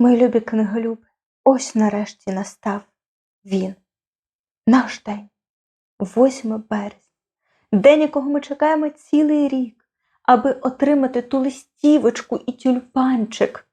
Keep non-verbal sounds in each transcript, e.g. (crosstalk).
Мої любі книголюби, ось нарешті настав він, наш день, 8 березня, день, якого ми чекаємо цілий рік, аби отримати ту листівочку і тюльпанчик.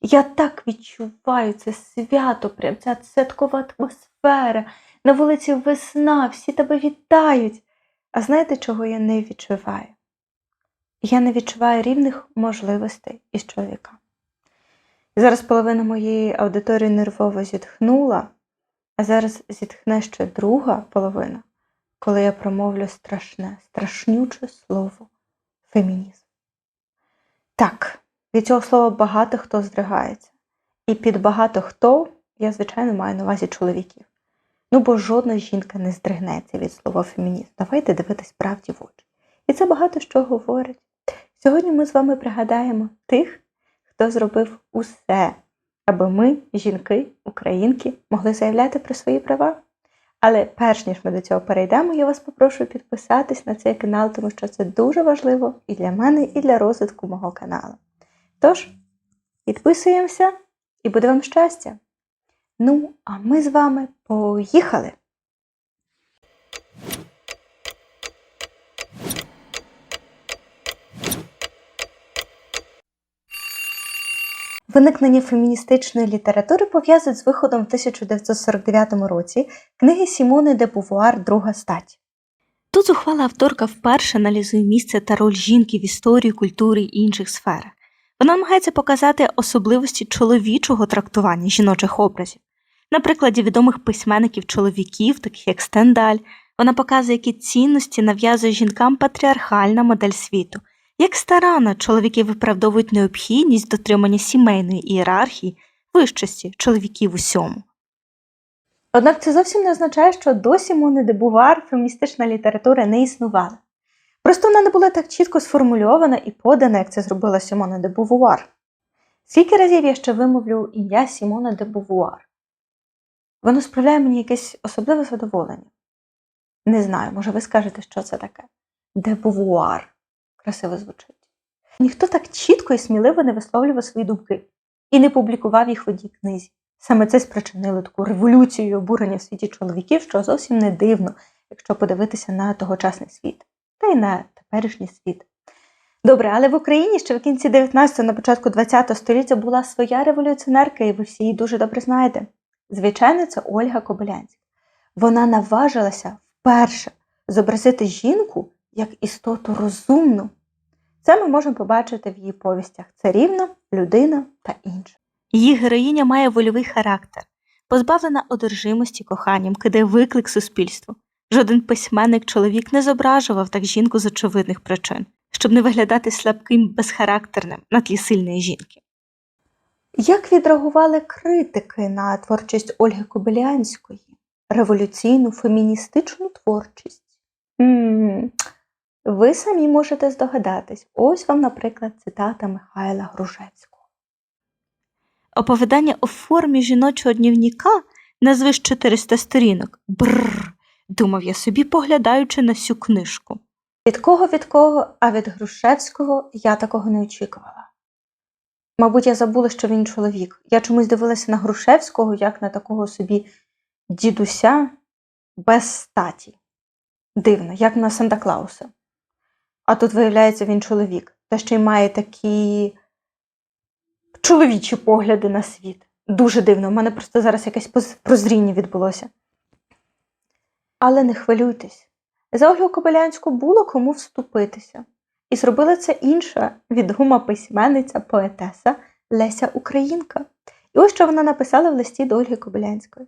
Я так відчуваю це свято, прям ця святкова атмосфера, на вулиці весна, всі тебе вітають. А знаєте, чого я не відчуваю? Я не відчуваю рівних можливостей із чоловіками. Зараз половина моєї аудиторії нервово зітхнула, а зараз зітхне ще друга половина, коли я промовлю страшне, страшнюче слово фемінізм. Так, від цього слова багато хто здригається. І під багато хто я, звичайно, маю на увазі чоловіків. Ну, бо жодна жінка не здригнеться від слова фемінізм. Давайте дивитись правді в очі. І це багато що говорить. Сьогодні ми з вами пригадаємо тих, хто зробив усе, аби ми, жінки, українки, могли заявляти про свої права. Але перш ніж ми до цього перейдемо, я вас попрошу підписатись на цей канал, тому що це дуже важливо і для мене, і для розвитку мого каналу. Тож, підписуємося і буде вам щастя! Ну, а ми з вами поїхали! Виникнення феміністичної літератури пов'язують з виходом в 1949 році книги Сімони де Бувуар Друга стать. Тут зухвала авторка вперше аналізує місце та роль жінки в історії, культурі і інших сферах. Вона намагається показати особливості чоловічого трактування жіночих образів. На прикладі відомих письменників чоловіків, таких як Стендаль, вона показує, які цінності нав'язує жінкам патріархальна модель світу, як старанно чоловіки виправдовують необхідність дотримання сімейної ієрархії, вищості чоловіків усьому. Однак це зовсім не означає, що до Сімони де Бувар феміністична література не існувала. Просто вона не була так чітко сформульована і подана, як це зробила Сімона де Бувуар. Скільки разів я ще вимовлю ім'я Сімона де Бувуар? Воно справляє мені якесь особливе задоволення. Не знаю, може ви скажете, що це таке? Де Бувуар. Красиво звучить. Ніхто так чітко і сміливо не висловлював свої думки і не публікував їх в одній книзі. Саме це спричинило таку революцію і обурення в світі чоловіків, що зовсім не дивно, якщо подивитися на тогочасний світ, та й на теперішній світ. Добре, але в Україні ще в кінці 19-го, на початку 20-го століття була своя революціонерка, і ви всі її дуже добре знаєте. Звичайно, це Ольга Кобилянська. Вона наважилася вперше зобразити жінку як істоту розумну. Це ми можемо побачити в її повістях царівна, людина та інше. Її героїня має вольовий характер, позбавлена одержимості коханням, кидає виклик суспільству. Жоден письменник чоловік не зображував так жінку з очевидних причин, щоб не виглядати слабким, безхарактерним на тлі сильної жінки. Як відреагували критики на творчість Ольги Кобилянської, революційну феміністичну творчість? м ви самі можете здогадатись. Ось вам, наприклад, цитата Михайла Грушевського. Оповідання у формі жіночого днівника назви з 400 сторінок. Бррр, думав я собі, поглядаючи на цю книжку. Від кого від кого, а від Грушевського я такого не очікувала. Мабуть, я забула, що він чоловік. Я чомусь дивилася на Грушевського як на такого собі дідуся без статі. Дивно, як на Санта Клауса. А тут, виявляється, він чоловік, та ще й має такі чоловічі погляди на світ. Дуже дивно, у мене просто зараз якесь прозріння відбулося. Але не хвилюйтесь. За Ольгу Кобилянську було кому вступитися. І зробила це інша відома письменниця, поетеса Леся Українка. І ось що вона написала в листі до Ольги Кобилянської.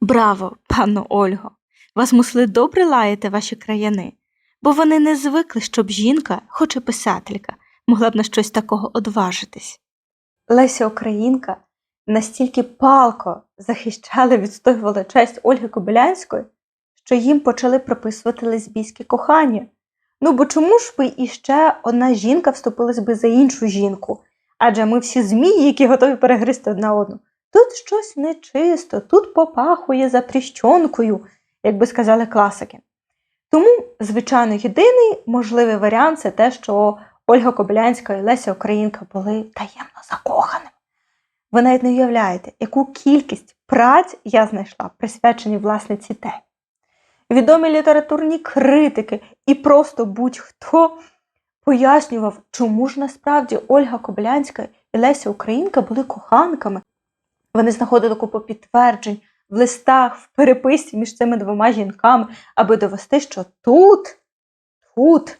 Браво, пану Ольго! Вас мусли добре лаяти ваші краяни, бо вони не звикли, щоб жінка, хоч і писателька, могла б на щось такого одважитись. Леся Українка настільки палко захищали, відстоювала честь Ольги Кобилянської, що їм почали приписувати лесбійське кохання. Ну бо чому ж би іще одна жінка вступилась би за іншу жінку? Адже ми всі змії, які готові перегризти одна одну. Тут щось нечисто, тут попахує запріщонкою, як би сказали класики. Тому, звичайно, єдиний можливий варіант це те, що Ольга Кобилянська і Леся Українка були таємно закоханими. Ви навіть не уявляєте, яку кількість праць я знайшла, присвячені власне цій темі. Відомі літературні критики і просто будь-хто пояснював, чому ж насправді Ольга Кобилянська і Леся Українка були коханками. Вони знаходили купу підтверджень в листах, в переписці між цими двома жінками, аби довести, що тут, тут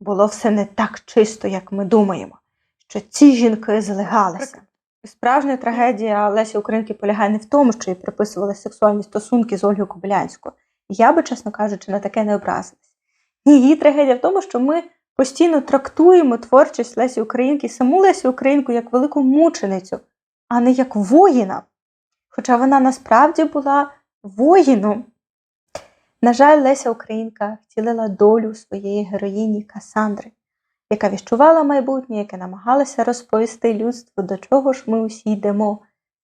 було все не так чисто, як ми думаємо, що ці жінки злигалися. Справжня трагедія Лесі Українки полягає не в тому, що їй приписували сексуальні стосунки з Ольгою Кобилянською. Я би, чесно кажучи, на таке не образилась. Її трагедія в тому, що ми постійно трактуємо творчість Лесі Українки, саму Лесю Українку як велику мученицю, а не як воїна. Хоча вона насправді була воїном. На жаль, Леся Українка втілила долю своєї героїні Касандри, яка відчувала майбутнє, яка намагалася розповісти людству, до чого ж ми усі йдемо,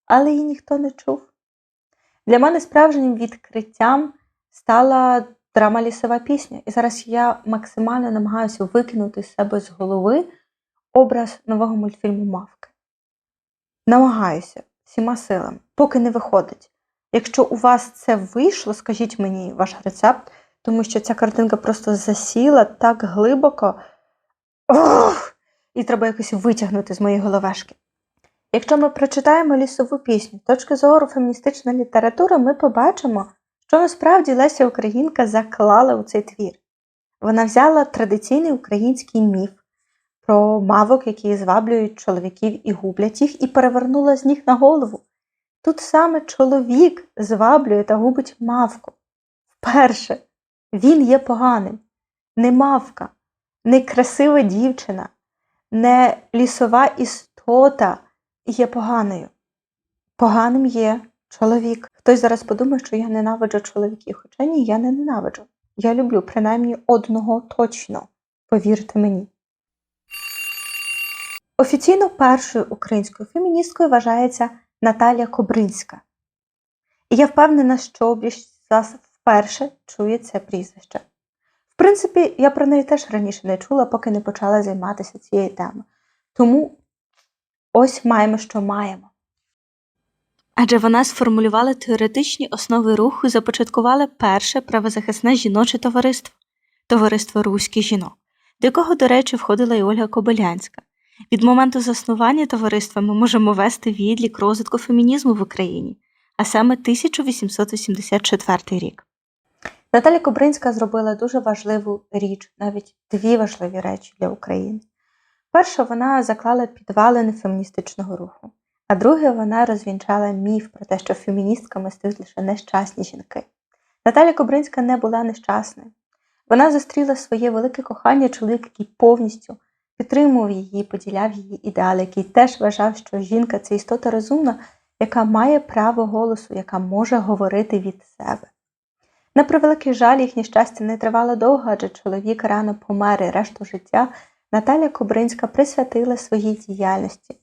але її ніхто не чув. Для мене справжнім відкриттям стала драма лісова пісня. І зараз я максимально намагаюся викинути з себе з голови образ нового мультфільму Мавки. Намагаюся всіма силами, поки не виходить. Якщо у вас це вийшло, скажіть мені ваш рецепт, тому що ця картинка просто засіла так глибоко. Ох! І треба якось витягнути з моєї головешки. Якщо ми прочитаємо лісову пісню з точки зору феміністичної літератури, ми побачимо, що насправді Леся Українка заклала у цей твір. Вона взяла традиційний український міф про мавок, які зваблюють чоловіків і гублять їх, і перевернула з ніг на голову. Тут саме чоловік зваблює та губить мавку. Вперше він є поганим, не мавка, не красива дівчина, не лісова істота є поганою. Поганим є чоловік. Хтось зараз подумає, що я ненавиджу чоловіків, хоча ні, я не ненавиджу. Я люблю принаймні одного точно, повірте мені. Офіційно першою українською феміністкою вважається Наталія Кобринська. І я впевнена, що більшість з вас вперше чує це прізвище. В принципі, я про неї теж раніше не чула, поки не почала займатися цією темою. Тому ось маємо, що маємо. Адже вона сформулювала теоретичні основи руху і започаткувала перше правозахисне жіноче товариство товариство Руських жінок, до якого, до речі, входила і Ольга Кобилянська. Від моменту заснування товариства ми можемо вести відлік розвитку фемінізму в Україні, а саме 1884 рік. Наталя Кобринська зробила дуже важливу річ, навіть дві важливі речі для України. Перша, вона заклала підвалини феміністичного руху, а друге, вона розвінчала міф про те, що феміністками стають лише нещасні жінки. Наталя Кобринська не була нещасною. Вона зустріла своє велике кохання чоловік, який повністю підтримував її, поділяв її ідеали, який теж вважав, що жінка це істота розумна, яка має право голосу, яка може говорити від себе. На превеликий жаль, їхнє щастя не тривало довго, адже чоловік рано помер і решту життя Наталя Кобринська присвятила своїй діяльності.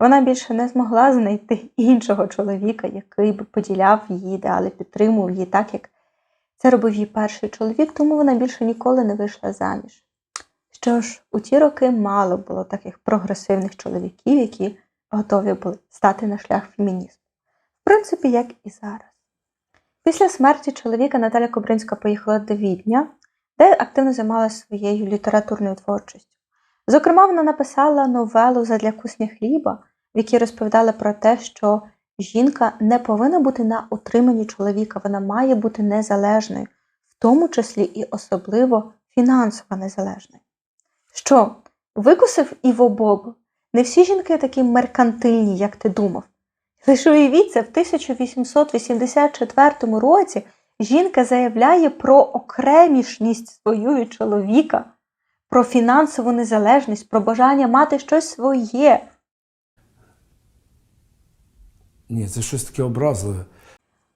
Вона більше не змогла знайти іншого чоловіка, який би поділяв її ідеали, підтримував її так, як це робив її перший чоловік, тому вона більше ніколи не вийшла заміж. Що ж, у ті роки мало було таких прогресивних чоловіків, які готові були стати на шлях фемінізму. В принципі, як і зараз. Після смерті чоловіка Наталя Кобринська поїхала до Відня, де активно займалася своєю літературною творчістю. Зокрема, вона написала новелу задля кусня хліба, в якій розповідала про те, що жінка не повинна бути на утриманні чоловіка, вона має бути незалежною, в тому числі і особливо фінансово незалежною. Що, викусив Іво Боб? Не всі жінки такі меркантильні, як ти думав. Лише уявіться, в 1884 році жінка заявляє про окремішність свою і чоловіка, про фінансову незалежність, про бажання мати щось своє. Ні, це щось таке образливе.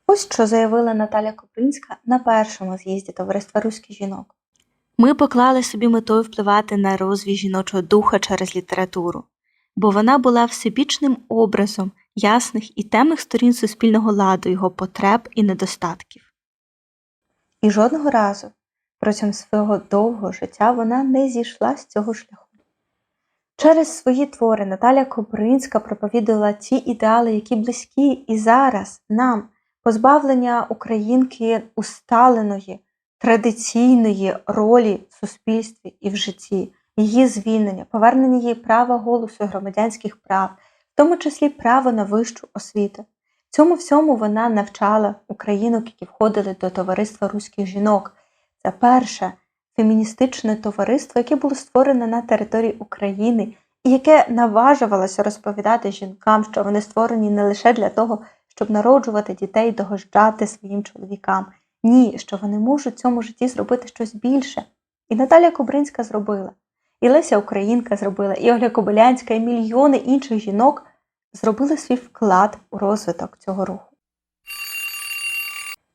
Ось що заявила Наталя Копринська на першому з'їзді товариства Руських жінок. Ми поклали собі метою впливати на розвій жіночого духа через літературу, бо вона була всебічним образом ясних і темних сторін суспільного ладу, його потреб і недостатків. І жодного разу протягом свого довгого життя вона не зійшла з цього шляху. Через свої твори Наталя Кобринська проповідувала ті ідеали, які близькі і зараз нам позбавлення українки усталеної, традиційної ролі в суспільстві і в житті, її звільнення, повернення їй права голосу громадянських прав, в тому числі право на вищу освіту. Цьому всьому вона навчала українок, які входили до товариства руських жінок. Це перше феміністичне товариство, яке було створене на території України і яке наважувалося розповідати жінкам, що вони створені не лише для того, щоб народжувати дітей, догождати своїм чоловікам. Ні, що вони можуть в цьому житті зробити щось більше. І Наталя Кобринська зробила, і Леся Українка зробила, і Оля Кобилянська, і мільйони інших жінок зробили свій вклад у розвиток цього руху.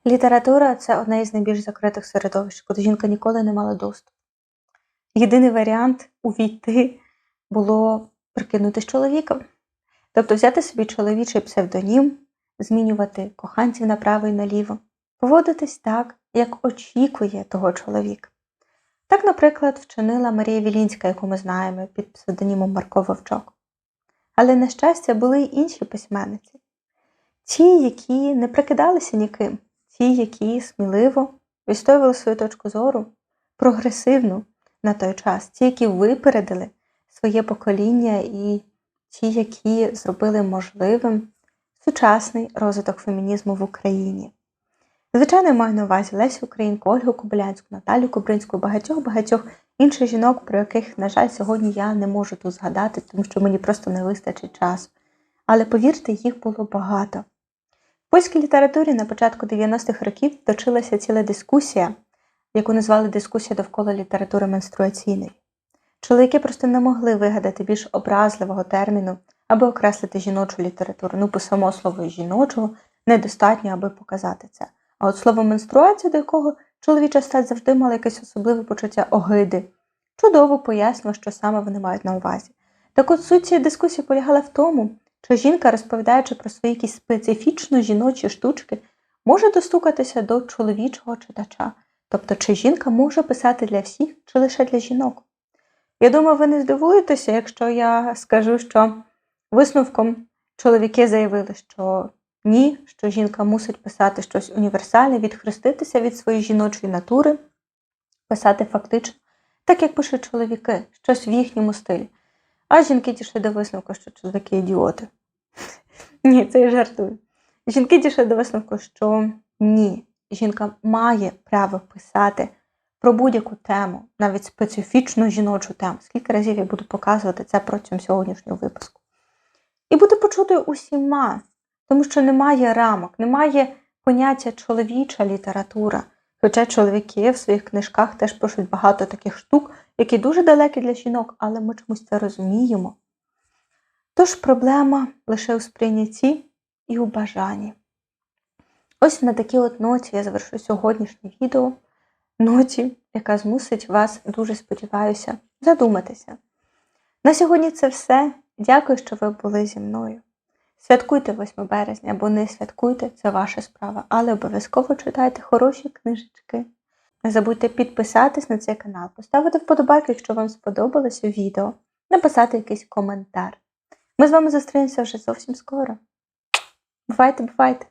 Література це одне із найбільш закритих середовищ, куди жінка ніколи не мала доступу. Єдиний варіант увійти було прикинутися чоловіком. Тобто взяти собі чоловічий псевдонім, змінювати коханців направо і наліво, поводитись так, як очікує того чоловік. Так, наприклад, вчинила Марія Вілінська, яку ми знаємо під псевдонімом Марко Вовчок. Але, на щастя, були й інші письменниці, ті, які не прикидалися ніким, ті, які сміливо відстоювали свою точку зору, прогресивну на той час, ті, які випередили своє покоління, і ті, які зробили можливим сучасний розвиток фемінізму в Україні. Звичайно, я маю на увазі Лесю Українку, Ольгу Кобилянську, Наталю Кубринську, багатьох-багатьох інших жінок, про яких, на жаль, сьогодні я не можу тут згадати, тому що мені просто не вистачить часу. Але повірте, їх було багато. В польській літературі на початку 90-х років точилася ціла дискусія, яку назвали дискусія довкола літератури менструаційної. Чоловіки просто не могли вигадати більш образливого терміну, аби окреслити жіночу літературу. Ну, по само слово жіночого недостатньо, аби показати це. А от слово менструація, до якого чоловіча стать завжди мала якесь особливе почуття огиди, чудово пояснило, що саме вони мають на увазі. Так от суть цієї дискусії полягала в тому, чи жінка, розповідаючи про свої якісь специфічно жіночі штучки, може достукатися до чоловічого читача. Тобто, чи жінка може писати для всіх, чи лише для жінок. Я думаю, ви не здивуєтеся, якщо я скажу, що висновком чоловіки заявили, що ні, що жінка мусить писати щось універсальне, відхреститися від своєї жіночої натури, писати фактично, так як пишуть чоловіки, щось в їхньому стилі. А жінки дійшли до висновку, що чоловіки ідіоти. (laughs) Ні, це я жартую. Жінки дійшли до висновку, що ні, жінка має право писати про будь-яку тему, навіть специфічну жіночу тему. Скільки разів я буду показувати це протягом сьогоднішнього випуску. І буде почутою усіма, тому що немає рамок, немає поняття чоловіча література. Хоча чоловіки в своїх книжках теж пишуть багато таких штук, які дуже далекі для жінок, але ми чомусь це розуміємо. Тож проблема лише у сприйнятті і у бажанні. Ось на такій от ноті я завершу сьогоднішнє відео. Ноті, яка змусить вас, дуже сподіваюся, задуматися. На сьогодні це все. Дякую, що ви були зі мною. Святкуйте 8 березня або не святкуйте, це ваша справа, але обов'язково читайте хороші книжечки. Не забудьте підписатись на цей канал, поставити вподобайки, якщо вам сподобалося відео, написати якийсь коментар. Ми з вами зустрінемося вже зовсім скоро. Бувайте, бувайте!